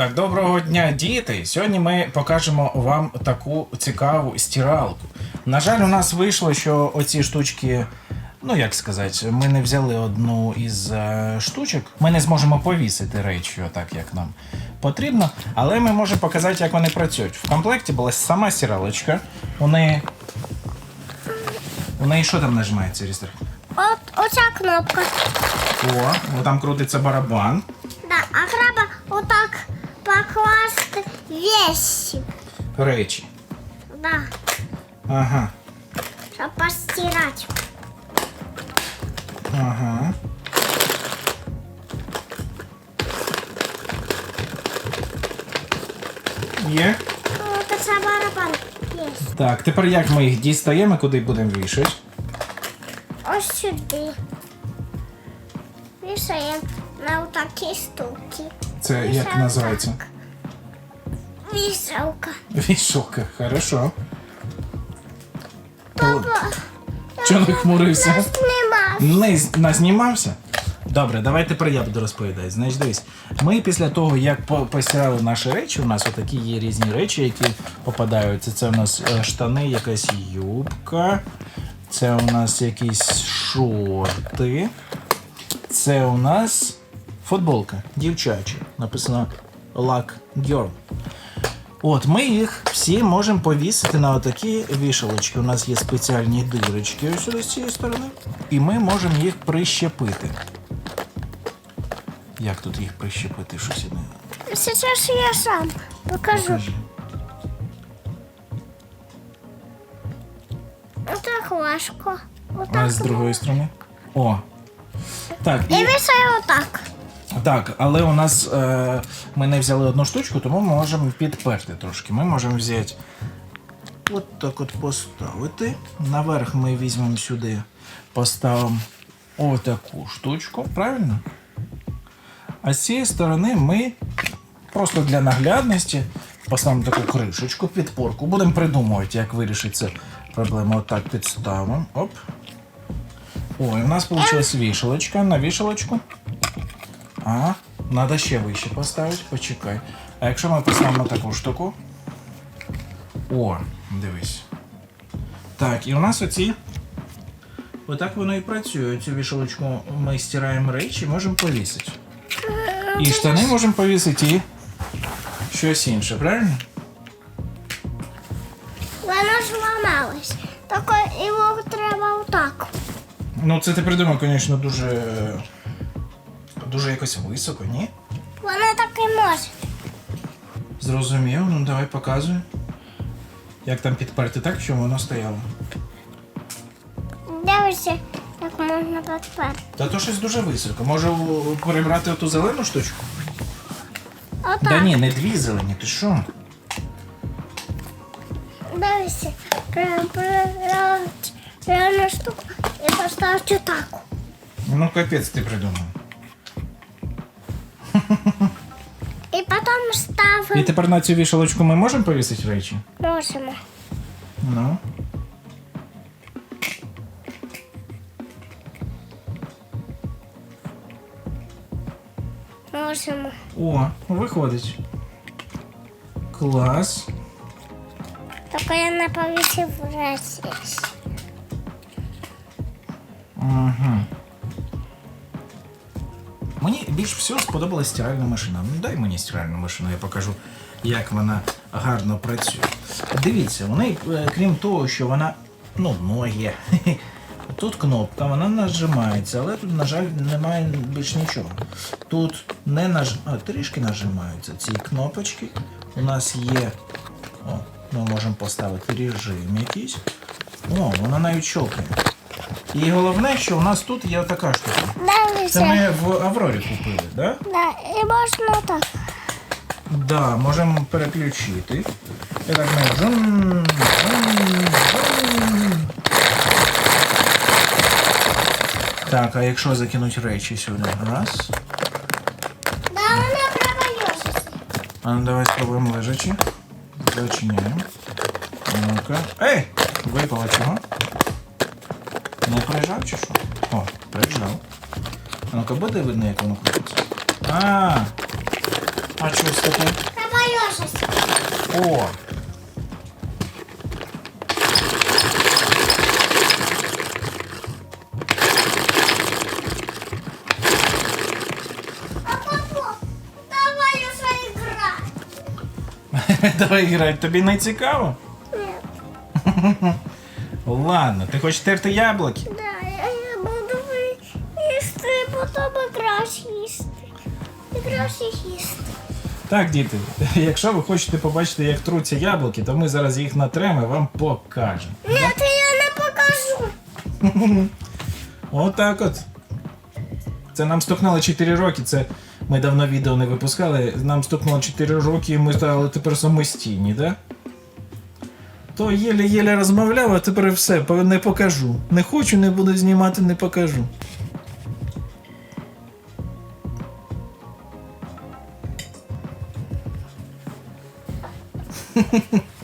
Так, доброго дня, діти! Сьогодні ми покажемо вам таку цікаву стиралку. На жаль, у нас вийшло, що оці штучки, ну як сказати, ми не взяли одну із е, штучок. Ми не зможемо повісити речі так, як нам потрібно, але ми можемо показати, як вони працюють. В комплекті була сама стиралочка. У неї. У неї що там нажимається, Рістер? От оця кнопка. О, там крутиться барабан. Да, а треба отак покласти вещи. Речі. Да, Ага. щоб постирати. Ага. Є. От це барабан є. Так, тепер як ми їх дістаємо, куди будемо вішати? Ось сюди. Вішаємо на отакі штуки. Це як Вішалка. називається? Вішалка. Вішалка, хорошо. Папа, Чого не хмурився? знімав. Не з- назнімався? Добре, давай тепер я буду розповідати. Значить, дивись, ми після того, як по- постирали наші речі, у нас отакі є різні речі, які попадаються. Це у нас е, штани, якась юбка, це у нас якісь шорти, це у нас футболка дівчача. Написано Luck Girl. От, ми їх всі можемо повісити на отакі вішалочки. У нас є спеціальні дирочки ось сюди з цієї сторони. І ми можемо їх прищепити. Як тут їх прищепити? Щось не Зараз я сам покажу. покажи. Отак важко. А з другої сторони. О. Так, І і, вішаю отак. Так, але у нас е, ми не взяли одну штучку, тому ми можемо підперти трошки. Ми можемо взяти от так от поставити. Наверх ми візьмемо сюди, поставимо отаку штучку, правильно? А з цієї сторони ми просто для наглядності поставимо таку кришечку, підпорку. Будемо придумувати, як вирішити цю проблему. Отак підставимо. Оп. Ой, у нас вийшла вішалочка. На вішалочку. А, треба ще вище поставити. Почекай. А якщо ми поставимо таку штуку. О, дивись. Так, і у нас оці. Отак воно і працює. Цю вішалочку ми стираємо речі, можемо повісити. І штани можемо повісити і щось інше, правильно? Вона ж ламалась. Тільки його треба отак. Ну, це ти придумав, звісно, дуже. Дуже якось високо, ні? Вона так і може. Зрозумів, ну давай показуй. Як там підперти так, щоб воно стояло. Дивися, як можна підперти. Та то щось дуже високо. Може у- перебрати оту зелену штучку? Отак. Да ні, не дві зелені, ти що? Дивися. Прям перевернути реальну штуку і поставити отак. Ну капець ти придумав. І потім І ставимо. тепер на цю вішалочку ми можемо повісити речі? Можемо. Ну. Можемо. О, виходить. Клас. Тільки я не повісив речі. Угу. Мені більш всього сподобалась стиральна машина. Ну дай мені стиральну машину, я покажу, як вона гарно працює. Дивіться, неї, е, крім того, що вона ну, ноги. Тут кнопка, вона нажимається, але тут, на жаль, немає більш нічого. Тут не наж... а, трішки нажимаються ці кнопочки. У нас є. О, ми можемо поставити режим якийсь. О, вона навіть щелкає. І головне, що у нас тут є така штука. Це ми в Аврорі купили, да? Да, і можна так. Да, можемо переключити. І так ми. жум, жум, жум. Так, а якщо закинути речі сюди? Раз. Да, вона права А ну давай спробуємо лежачи. Зачиняємо. Ну-ка. Ей! Випало чого? Не прижав чи що? О, прижав. А ну-ка буде видно, як воно крутиться. А, А щось таке? Треба йошись. О! Давай уже играть. Давай грати, тобі не цікаво? Нет. Ладно, ти хочеш терти яблуки? Да, я, я буду їсти, потім якраз їсти. Їх їсти. Так, діти, якщо ви хочете побачити, як труться яблуки, то ми зараз їх натремо і вам покажемо. Ні, то я не покажу. Отак от. Це нам стукнуло 4 роки. Це ми давно відео не випускали. Нам стукнуло 4 роки і ми стали тепер самостійні, да? То єле-єле розмовляв, а тепер все, не покажу. Не хочу, не буду знімати, не покажу.